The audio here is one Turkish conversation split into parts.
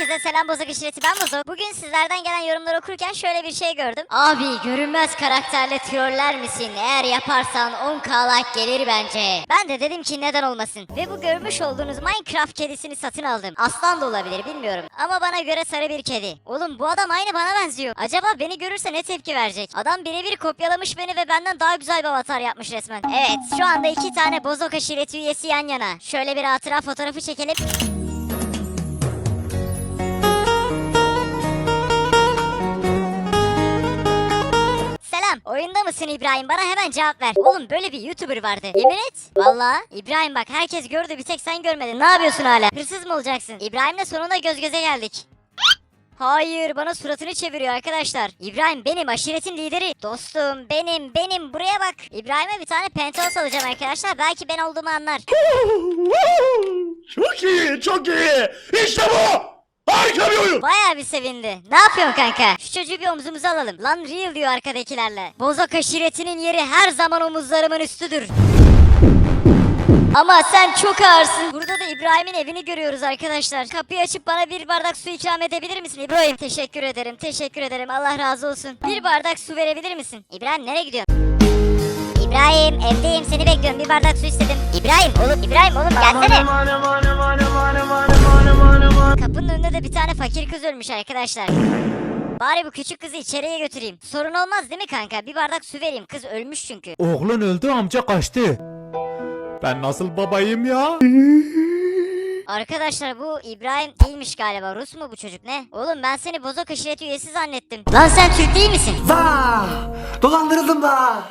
Herkese selam Bozok İşreti ben Bozok. Bugün sizlerden gelen yorumları okurken şöyle bir şey gördüm. Abi görünmez karakterle troller misin? Eğer yaparsan 10k like gelir bence. Ben de dedim ki neden olmasın. Ve bu görmüş olduğunuz Minecraft kedisini satın aldım. Aslan da olabilir bilmiyorum. Ama bana göre sarı bir kedi. Oğlum bu adam aynı bana benziyor. Acaba beni görürse ne tepki verecek? Adam birebir kopyalamış beni ve benden daha güzel bir avatar yapmış resmen. Evet şu anda iki tane Bozok aşireti üyesi yan yana. Şöyle bir hatıra fotoğrafı çekelim. Oyunda mısın İbrahim? Bana hemen cevap ver. Oğlum böyle bir YouTuber vardı. Yemin et. Valla. İbrahim bak herkes gördü bir tek sen görmedin. Ne yapıyorsun hala? Hırsız mı olacaksın? İbrahim'le sonunda göz göze geldik. Hayır bana suratını çeviriyor arkadaşlar. İbrahim benim aşiretin lideri. Dostum benim benim buraya bak. İbrahim'e bir tane penthouse alacağım arkadaşlar. Belki ben olduğumu anlar. Çok iyi, çok iyi. İşte bu. Harika bir oyun. Bayağı bir sevindi. Ne yapıyorsun kanka? Şu çocuğu bir omzumuza alalım. Lan real diyor arkadakilerle. Bozok aşiretinin yeri her zaman omuzlarımın üstüdür. Ama sen çok ağırsın. Burada da İbrahim'in evini görüyoruz arkadaşlar. Kapıyı açıp bana bir bardak su ikram edebilir misin İbrahim? Teşekkür ederim, teşekkür ederim. Allah razı olsun. Bir bardak su verebilir misin? İbrahim nereye gidiyorsun? İbrahim evdeyim seni bekliyorum bir bardak su istedim. İbrahim oğlum İbrahim oğlum gelsene. Kapının önünde de bir tane fakir kız ölmüş arkadaşlar. Bari bu küçük kızı içeriye götüreyim. Sorun olmaz değil mi kanka? Bir bardak su vereyim. Kız ölmüş çünkü. Oğlun öldü amca kaçtı. Ben nasıl babayım ya? Arkadaşlar bu İbrahim değilmiş galiba. Rus mu bu çocuk ne? Oğlum ben seni bozok aşireti üyesi zannettim. Lan sen Türk değil misin? Vah! Dolandırıldım da.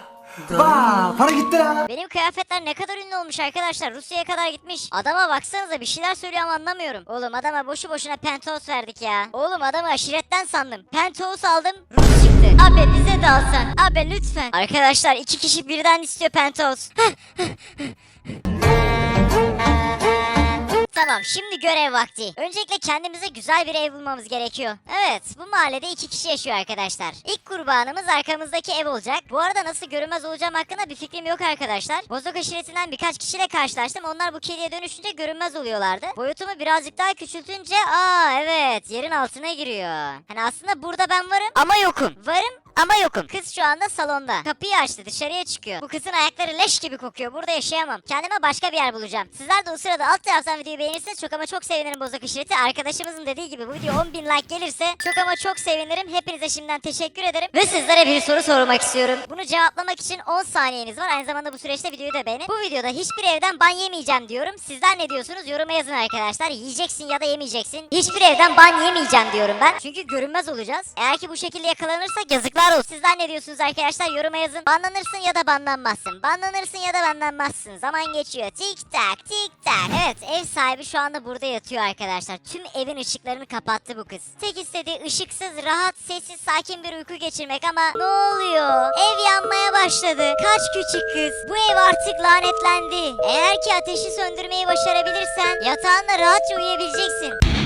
Vah! Para gitti ha. Benim kıyafetler ne kadar ünlü olmuş arkadaşlar. Rusya'ya kadar gitmiş. Adama baksanıza bir şeyler söylüyor ama anlamıyorum. Oğlum adama boşu boşuna penthouse verdik ya. Oğlum adamı aşiretten sandım. Penthouse aldım. Rus çıktı. Abi bize de alsan. Abi lütfen. Arkadaşlar iki kişi birden istiyor penthouse. Tamam şimdi görev vakti. Öncelikle kendimize güzel bir ev bulmamız gerekiyor. Evet bu mahallede iki kişi yaşıyor arkadaşlar. İlk kurbanımız arkamızdaki ev olacak. Bu arada nasıl görünmez olacağım hakkında bir fikrim yok arkadaşlar. Bozok aşiretinden birkaç kişiyle karşılaştım. Onlar bu kediye dönüşünce görünmez oluyorlardı. Boyutumu birazcık daha küçültünce aa evet yerin altına giriyor. Hani aslında burada ben varım ama yokum. Varım ama yokum. Kız şu anda salonda. Kapıyı açtı dışarıya çıkıyor. Bu kızın ayakları leş gibi kokuyor. Burada yaşayamam. Kendime başka bir yer bulacağım. Sizler de o sırada alt taraftan videoyu beğenirseniz çok ama çok sevinirim Bozok İşreti. Arkadaşımızın dediği gibi bu video 10.000 like gelirse çok ama çok sevinirim. Hepinize şimdiden teşekkür ederim. Ve sizlere bir soru sormak istiyorum. Bunu cevaplamak için 10 saniyeniz var. Aynı zamanda bu süreçte videoyu da beğenin. Bu videoda hiçbir evden ban yemeyeceğim diyorum. Sizler ne diyorsunuz? Yoruma yazın arkadaşlar. Yiyeceksin ya da yemeyeceksin. Hiçbir evden ban yemeyeceğim diyorum ben. Çünkü görünmez olacağız. Eğer ki bu şekilde yakalanırsak yazıklar olsun. Sizler ne diyorsunuz arkadaşlar? Yoruma yazın. Banlanırsın ya da banlanmazsın. Banlanırsın ya da banlanmazsın. Zaman geçiyor. Tik tak tik tak. Evet ev sahibi şu anda burada yatıyor arkadaşlar. Tüm evin ışıklarını kapattı bu kız. Tek istediği ışıksız, rahat, sessiz, sakin bir uyku geçirmek ama ne oluyor? Ev yanmaya başladı. Kaç küçük kız. Bu ev artık lanetlendi. Eğer ki ateşi söndürmeyi başarabilirsen yatağında rahatça uyuyabileceksin.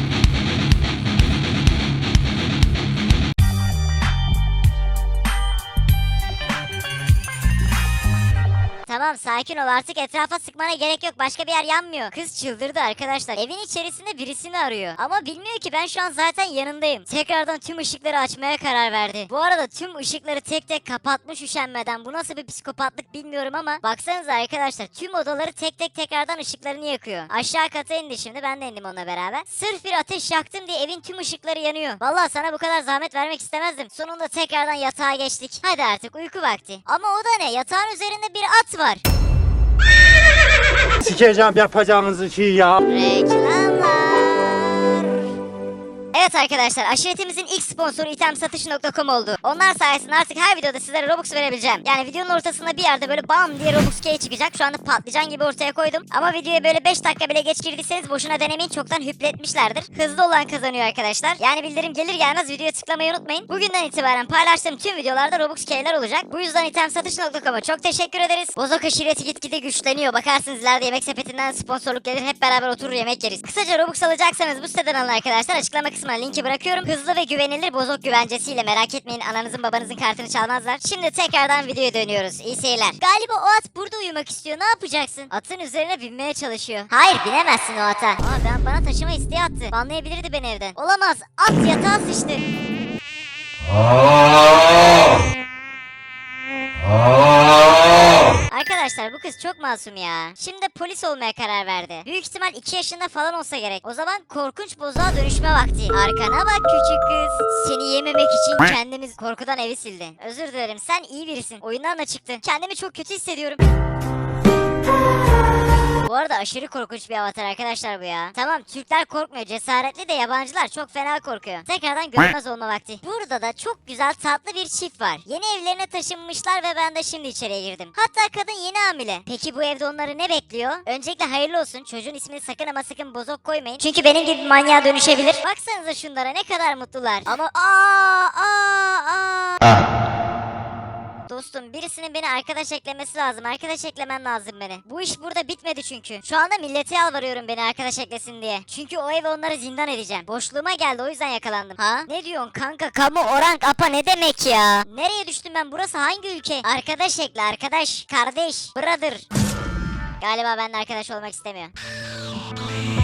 Tamam sakin ol artık etrafa sıkmana gerek yok başka bir yer yanmıyor. Kız çıldırdı arkadaşlar. Evin içerisinde birisini arıyor. Ama bilmiyor ki ben şu an zaten yanındayım. Tekrardan tüm ışıkları açmaya karar verdi. Bu arada tüm ışıkları tek tek kapatmış üşenmeden. Bu nasıl bir psikopatlık bilmiyorum ama. Baksanıza arkadaşlar tüm odaları tek tek tekrardan ışıklarını yakıyor. Aşağı kata indi şimdi ben de indim onunla beraber. Sırf bir ateş yaktım diye evin tüm ışıkları yanıyor. Vallahi sana bu kadar zahmet vermek istemezdim. Sonunda tekrardan yatağa geçtik. Hadi artık uyku vakti. Ama o da ne? Yatağın üzerinde bir at var. Sikeceğim yapacağınızı şey ya. Reklamlar. Evet arkadaşlar aşiretimizin ilk sponsoru itemsatış.com oldu. Onlar sayesinde artık her videoda sizlere Robux verebileceğim. Yani videonun ortasında bir yerde böyle bam diye Robux key çıkacak. Şu anda patlıcan gibi ortaya koydum. Ama videoya böyle 5 dakika bile geç girdiyseniz boşuna denemeyin çoktan hüpletmişlerdir. Hızlı olan kazanıyor arkadaşlar. Yani bildirim gelir gelmez videoya tıklamayı unutmayın. Bugünden itibaren paylaştığım tüm videolarda Robux keyler olacak. Bu yüzden itemsatış.com'a çok teşekkür ederiz. Bozok aşireti gitgide güçleniyor. Bakarsınız ileride yemek sepetinden sponsorluk gelir. Hep beraber oturur yemek yeriz. Kısaca Robux alacaksanız bu siteden alın arkadaşlar. Açıklama kısmına kısmına linki bırakıyorum. Hızlı ve güvenilir bozok güvencesiyle merak etmeyin ananızın babanızın kartını çalmazlar. Şimdi tekrardan videoya dönüyoruz. İyi seyirler. Galiba o at burada uyumak istiyor. Ne yapacaksın? Atın üzerine binmeye çalışıyor. Hayır binemezsin o ata. Aa ben bana taşıma isteği attı. Banlayabilirdi beni evden. Olamaz. At yatağa sıçtı. Arkadaşlar bu kız çok masum ya. Şimdi polis olmaya karar verdi. Büyük ihtimal 2 yaşında falan olsa gerek. O zaman korkunç bozuğa dönüşme vakti. Arkana bak küçük kız. Seni yememek için kendimiz korkudan evi sildi. Özür dilerim sen iyi birisin. Oyundan da çıktı. Kendimi çok kötü hissediyorum. Bu arada aşırı korkunç bir avatar arkadaşlar bu ya. Tamam Türkler korkmuyor cesaretli de yabancılar çok fena korkuyor. Tekrardan görünmez olma vakti. Burada da çok güzel tatlı bir çift var. Yeni evlerine taşınmışlar ve ben de şimdi içeriye girdim. Hatta kadın yeni hamile. Peki bu evde onları ne bekliyor? Öncelikle hayırlı olsun. Çocuğun ismini sakın ama sakın bozok koymayın. Çünkü benim gibi manyağa dönüşebilir. Baksanıza şunlara ne kadar mutlular. Ama aa aa aa. Dostum birisinin beni arkadaş eklemesi lazım. Arkadaş eklemen lazım beni. Bu iş burada bitmedi çünkü. Şu anda millete yalvarıyorum beni arkadaş eklesin diye. Çünkü o evi onları zindan edeceğim. Boşluğuma geldi o yüzden yakalandım. Ha? Ne diyorsun kanka? Kamu orang apa ne demek ya? Nereye düştüm ben? Burası hangi ülke? Arkadaş ekle arkadaş. Kardeş. Brother. Galiba benimle arkadaş olmak istemiyor.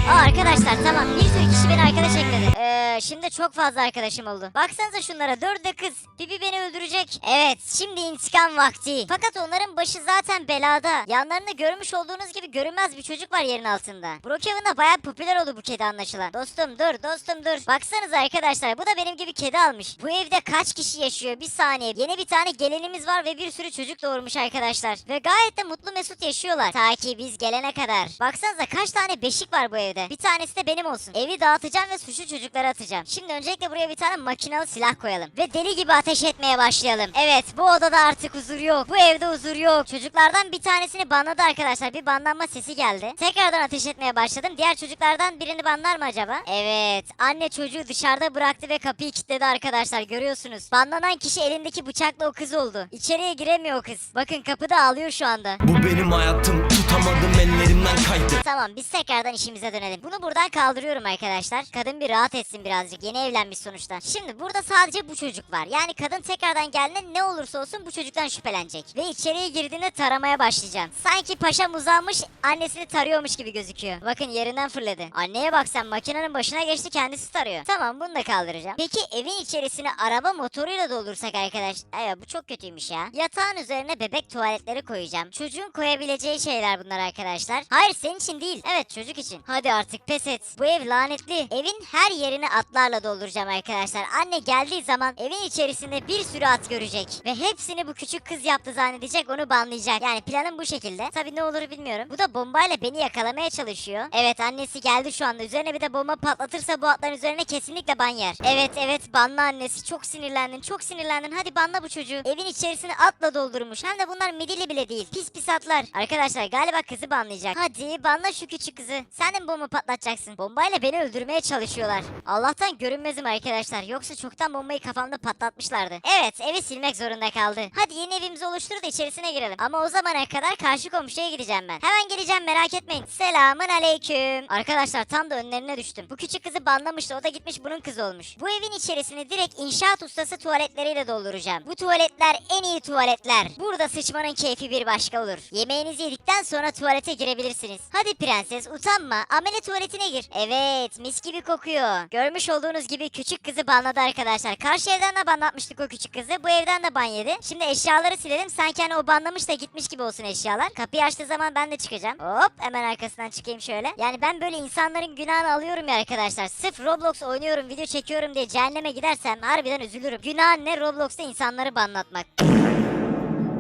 Aa arkadaşlar tamam bir sürü kişi beni arkadaş ekledi. Ee, şimdi çok fazla arkadaşım oldu. Baksanıza şunlara dört kız. Bibi beni öldürecek. Evet şimdi intikam vakti. Fakat onların başı zaten belada. Yanlarında görmüş olduğunuz gibi görünmez bir çocuk var yerin altında. Brookhaven'da baya popüler oldu bu kedi anlaşılan. Dostum dur dostum dur. Baksanıza arkadaşlar bu da benim gibi kedi almış. Bu evde kaç kişi yaşıyor bir saniye. Yeni bir tane gelinimiz var ve bir sürü çocuk doğurmuş arkadaşlar. Ve gayet de mutlu mesut yaşıyorlar. Ta ki biz gelene kadar. Baksanıza kaç tane beşik var bu evde. Bir tanesi de benim olsun. Evi dağıtacağım ve suçlu çocuklara atacağım. Şimdi öncelikle buraya bir tane makinalı silah koyalım. Ve deli gibi ateş etmeye başlayalım. Evet bu odada artık huzur yok. Bu evde huzur yok. Çocuklardan bir tanesini banladı arkadaşlar. Bir banlanma sesi geldi. Tekrardan ateş etmeye başladım. Diğer çocuklardan birini banlar mı acaba? Evet. Anne çocuğu dışarıda bıraktı ve kapıyı kilitledi arkadaşlar. Görüyorsunuz. Banlanan kişi elindeki bıçakla o kız oldu. İçeriye giremiyor o kız. Bakın kapıda ağlıyor şu anda. Bu benim hayatım tutamadım ellerimden kaydı Tamam biz tekrardan işimize dönelim. Bunu buradan kaldırıyorum arkadaşlar. Kadın bir rahat etsin birazcık. Yeni evlenmiş sonuçta. Şimdi burada sadece bu çocuk var. Yani kadın tekrardan geldiğinde ne olursa olsun bu çocuktan şüphelenecek. Ve içeriye girdiğinde taramaya başlayacağım. Sanki paşam uzanmış annesini tarıyormuş gibi gözüküyor. Bakın yerinden fırladı. Anneye bak sen makinenin başına geçti kendisi tarıyor. Tamam bunu da kaldıracağım. Peki evin içerisini araba motoruyla doldursak arkadaş. Evet bu çok kötüymüş ya. Yatağın üzerine bebek tuvaletleri koyacağım. Çocuğun koyabileceği şeyler bunlar arkadaşlar. Hayır senin için değil. Evet çocuk için. Hadi artık pes et. Bu ev lanetli. Evin her yerini atlarla dolduracağım arkadaşlar. Anne geldiği zaman evin içerisinde bir sürü at görecek. Ve hepsini bu küçük kız yaptı zannedecek onu banlayacak. Yani planım bu şekilde. Tabii ne olur bilmiyorum. Bu da bombayla beni yakalamaya çalışıyor. Evet annesi geldi şu anda. Üzerine bir de bomba patlatırsa bu atların üzerine kesinlikle ban yer. Evet evet banla annesi. Çok sinirlendin. Çok sinirlendin. Hadi banla bu çocuğu. Evin içerisini atla doldurmuş. Hem de bunlar midilli bile değil. Pis pis atlar. Arkadaşlar galiba kızı banlayacak. Hadi banla şu küçük kızı. Sen de bomba patlatacaksın? Bombayla beni öldürmeye çalışıyorlar. Allah'tan görünmezim arkadaşlar. Yoksa çoktan bombayı kafamda patlatmışlardı. Evet evi silmek zorunda kaldı. Hadi yeni evimizi oluştur da içerisine girelim. Ama o zamana kadar karşı komşuya gideceğim ben. Hemen geleceğim merak etmeyin. Selamun aleyküm. Arkadaşlar tam da önlerine düştüm. Bu küçük kızı banlamıştı. O da gitmiş bunun kızı olmuş. Bu evin içerisini direkt inşaat ustası tuvaletleriyle dolduracağım. Bu tuvaletler en iyi tuvaletler. Burada sıçmanın keyfi bir başka olur. Yemeğinizi yedikten sonra tuvalete girebilirsiniz. Hadi prenses utanma. Amele tuvaletine gir. Evet mis gibi kokuyor. Görmüş olduğunuz gibi küçük kızı banladı arkadaşlar. Karşı evden de banlatmıştık o küçük kızı. Bu evden de ban yedi. Şimdi eşyaları silelim. Sanki hani o banlamış da gitmiş gibi olsun eşyalar. Kapıyı açtığı zaman ben de çıkacağım. Hop hemen arkasından çıkayım şöyle. Yani ben böyle insanların günahını alıyorum ya arkadaşlar. Sırf Roblox oynuyorum video çekiyorum diye cehenneme gidersem harbiden üzülürüm. Günah ne Roblox'ta insanları banlatmak.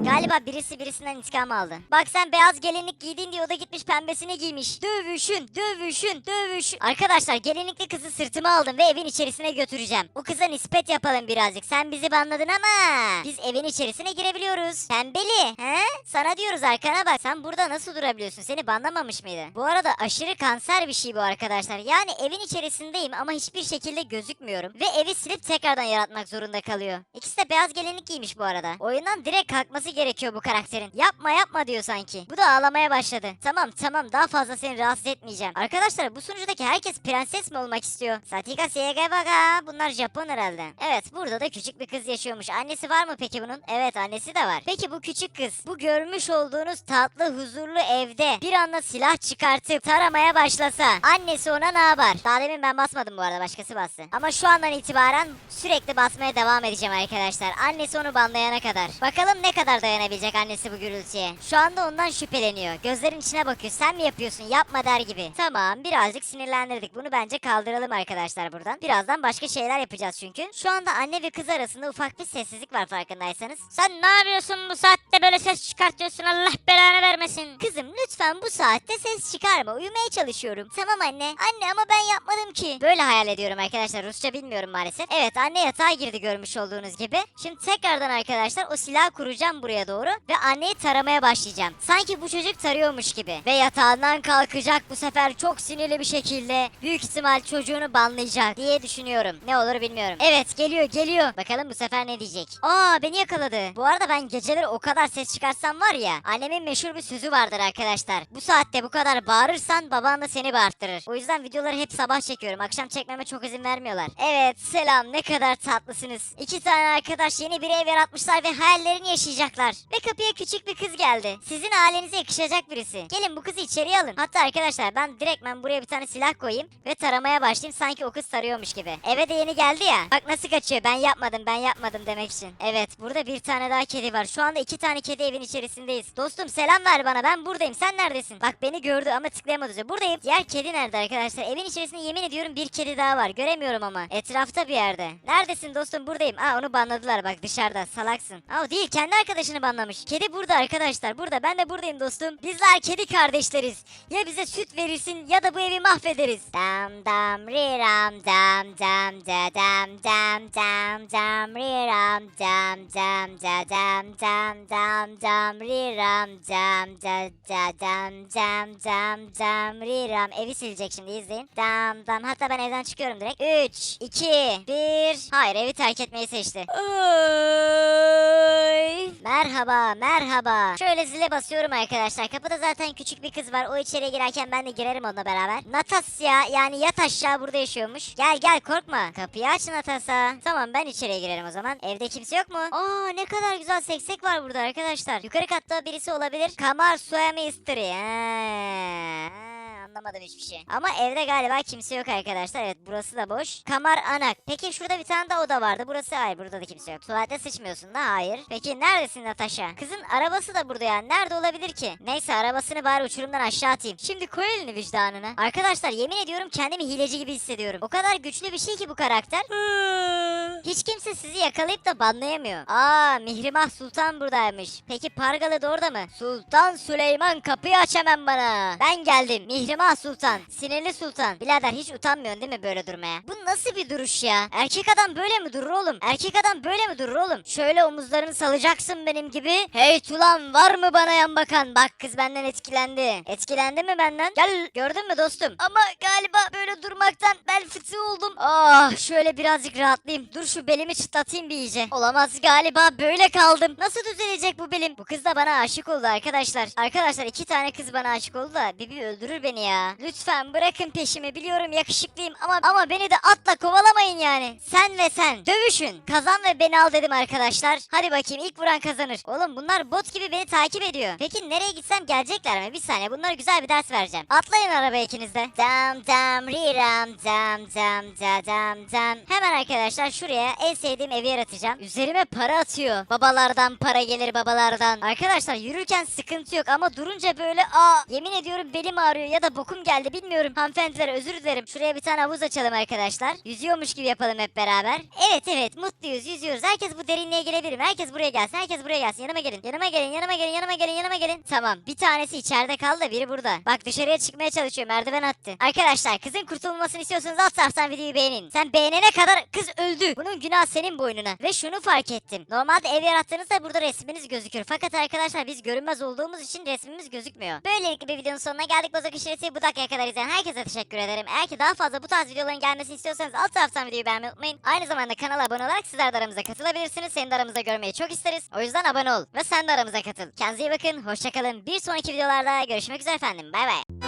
Galiba birisi birisinden intikam aldı. Bak sen beyaz gelinlik giydin diye o da gitmiş pembesini giymiş. Dövüşün, dövüşün, dövüşün. Arkadaşlar gelinlikli kızı sırtıma aldım ve evin içerisine götüreceğim. O kıza nispet yapalım birazcık. Sen bizi banladın ama biz evin içerisine girebiliyoruz. Pembeli, he? Sana diyoruz arkana bak. Sen burada nasıl durabiliyorsun? Seni banlamamış mıydı? Bu arada aşırı kanser bir şey bu arkadaşlar. Yani evin içerisindeyim ama hiçbir şekilde gözükmüyorum. Ve evi silip tekrardan yaratmak zorunda kalıyor. İkisi de beyaz gelinlik giymiş bu arada. Oyundan direkt kalkması olması gerekiyor bu karakterin. Yapma yapma diyor sanki. Bu da ağlamaya başladı. Tamam tamam daha fazla seni rahatsız etmeyeceğim. Arkadaşlar bu sunucudaki herkes prenses mi olmak istiyor? Satika Seyege Baga. Bunlar Japon herhalde. Evet burada da küçük bir kız yaşıyormuş. Annesi var mı peki bunun? Evet annesi de var. Peki bu küçük kız bu görmüş olduğunuz tatlı huzurlu evde bir anda silah çıkartıp taramaya başlasa annesi ona ne yapar? Daha demin ben basmadım bu arada başkası bastı. Ama şu andan itibaren sürekli basmaya devam edeceğim arkadaşlar. Annesi onu banlayana kadar. Bakalım ne kadar dayanabilecek annesi bu gürültüye. Şu anda ondan şüpheleniyor. Gözlerin içine bakıyor. Sen mi yapıyorsun? Yapma der gibi. Tamam birazcık sinirlendirdik. Bunu bence kaldıralım arkadaşlar buradan. Birazdan başka şeyler yapacağız çünkü. Şu anda anne ve kız arasında ufak bir sessizlik var farkındaysanız. Sen ne yapıyorsun bu saatte böyle ses çıkartıyorsun Allah belanı vermesin. Kızım lütfen bu saatte ses çıkarma. Uyumaya çalışıyorum. Tamam anne. Anne ama ben yapmadım ki. Böyle hayal ediyorum arkadaşlar. Rusça bilmiyorum maalesef. Evet anne yatağa girdi görmüş olduğunuz gibi. Şimdi tekrardan arkadaşlar o silahı kuracağım buraya doğru. Ve anneyi taramaya başlayacağım. Sanki bu çocuk tarıyormuş gibi. Ve yatağından kalkacak bu sefer çok sinirli bir şekilde. Büyük ihtimal çocuğunu banlayacak diye düşünüyorum. Ne olur bilmiyorum. Evet geliyor geliyor. Bakalım bu sefer ne diyecek. Aa beni yakaladı. Bu arada ben geceleri o kadar ses çıkarsam var ya. Annemin meşhur bir sözü vardır arkadaşlar. Bu saatte bu kadar bağırırsan baban da seni bağırttırır. O yüzden videoları hep sabah çekiyorum. Akşam çekmeme çok izin vermiyorlar. Evet selam ne kadar tatlısınız. İki tane arkadaş yeni bir ev yaratmışlar ve hayallerini yaşayacaklar. Ve kapıya küçük bir kız geldi. Sizin ailenize yakışacak birisi. Gelin bu kızı içeriye alın. Hatta arkadaşlar ben direkt ben buraya bir tane silah koyayım ve taramaya başlayayım sanki o kız tarıyormuş gibi. Eve de yeni geldi ya. Bak nasıl kaçıyor. Ben yapmadım ben yapmadım demek için. Evet burada bir tane daha kedi var. Şu anda iki tane kedi evin içerisindeyiz. Dostum selam ver bana ben buradayım. Sen neredesin? Bak beni gördü ama tıklayamadı. Buradayım. Diğer kedi nerede arkadaşlar? Evin içerisinde yemin ediyorum bir kedi daha var. Göremiyorum ama. Etrafta bir yerde. Neredesin dostum? Buradayım. Aa onu banladılar bak dışarıda. Salaksın. Aa değil. Kendi arkadaşını banlamış. Kedi burada arkadaşlar. Burada. Ben de buradayım dostum. Bizler kedi kardeşleriz. Ya bize süt verirsin ya da bu evi mahvederiz. Dam dam riram dam dam da dam dam dam dam riram dam dam da dam dam dam dam riram dam da da dam dam dam dam riram. Evi silecek şimdi izleyin. Dam dam. Hatta ben evden çıkıyorum direkt. 3, 2, 1. Hayır evi terk etmeyi seçti. Ay. Merhaba merhaba. Şöyle zile basıyorum arkadaşlar. Kapıda zaten küçük bir kız var. O içeriye girerken ben de girerim onunla beraber. Natasya yani yat aşağı burada yaşıyormuş. Gel gel korkma. Kapıyı aç Natasya. Tamam ben içeriye girerim o zaman. Evde kimse yok mu? Aa ne kadar güzel seksek var burada arkadaşlar. Yukarı katta birisi olabilir. Kamar Suami Istri. Anlamadım hiçbir şey. Ama evde galiba kimse yok arkadaşlar. Evet burası da boş. Kamar Anak. Peki şurada bir tane daha oda vardı. Burası hayır burada da kimse yok. Tuvalete sıçmıyorsun da hayır. Peki neredesin Natasha? Kızın arabası da burada yani. Nerede olabilir ki? Neyse arabasını bari uçurumdan aşağı atayım. Şimdi koy elini vicdanına. Arkadaşlar yemin ediyorum kendimi hileci gibi hissediyorum. O kadar güçlü bir şey ki bu karakter. Hiç kimse sizi yakalayıp da banlayamıyor. Aa Mihrimah Sultan buradaymış. Peki Pargalı da orada mı? Sultan Süleyman kapıyı aç hemen bana. Ben geldim. Mihrimah Sultan. Sinirli Sultan. Birader hiç utanmıyorsun değil mi böyle durmaya? Bu nasıl bir duruş ya? Erkek adam böyle mi durur oğlum? Erkek adam böyle mi durur oğlum? Şöyle omuzlarını salacaksın benim gibi. Hey tulan var mı bana yan bakan? Bak kız benden etkilendi. Etkilendi mi benden? Gel gördün mü dostum? Ama galiba böyle durmaktan bel fıtığı oldum. Ah şöyle birazcık rahatlayayım. Dur şu belimi çıtlatayım bir iyice. Olamaz galiba böyle kaldım. Nasıl düzelecek bu belim? Bu kız da bana aşık oldu arkadaşlar. Arkadaşlar iki tane kız bana aşık oldu da Bibi öldürür beni ya. Lütfen bırakın peşimi. Biliyorum yakışıklıyım ama ama beni de atla kovalamayın yani. Sen ve sen dövüşün. Kazan ve beni al dedim arkadaşlar. Hadi bakayım ilk vuran kazanır. Oğlum bunlar bot gibi beni takip ediyor. Peki nereye gitsem gelecekler mi? Bir saniye bunlara güzel bir ders vereceğim. Atlayın arabaya ikiniz de. Dam dam riram dam dam da dam dam. Hemen arkadaşlar şuraya en sevdiğim evi yaratacağım. Üzerime para atıyor. Babalardan para gelir babalardan. Arkadaşlar yürürken sıkıntı yok ama durunca böyle aa yemin ediyorum belim ağrıyor ya da bokum geldi bilmiyorum. Hanımefendiler özür dilerim. Şuraya bir tane havuz açalım arkadaşlar. Yüzüyormuş gibi yapalım hep beraber. Evet evet mutluyuz yüzüyoruz. Herkes bu derinliğe gelebilir mi? Herkes buraya gelsin. Herkes buraya gelsin. Yanıma gelin. Yanıma gelin. Yanıma gelin. Yanıma gelin. Yanıma gelin. Tamam. Bir tanesi içeride kaldı biri burada. Bak dışarıya çıkmaya çalışıyor. Merdiven attı. Arkadaşlar kızın kurtulmasını istiyorsanız alt taraftan videoyu beğenin. Sen beğenene kadar kız öldü. Bunu Bunun günah senin boynuna. Ve şunu fark ettim. Normalde ev yarattığınızda burada resminiz gözükür. Fakat arkadaşlar biz görünmez olduğumuz için resmimiz gözükmüyor. Böylelikle bir videonun sonuna geldik. Bozok işareti bu dakikaya kadar izleyen herkese teşekkür ederim. Eğer ki daha fazla bu tarz videoların gelmesini istiyorsanız alt taraftan videoyu beğenmeyi unutmayın. Aynı zamanda kanala abone olarak sizler de aramıza katılabilirsiniz. Seni de aramızda görmeyi çok isteriz. O yüzden abone ol ve sen de aramıza katıl. Kendinize iyi bakın. Hoşçakalın. Bir sonraki videolarda görüşmek üzere efendim. Bay bay.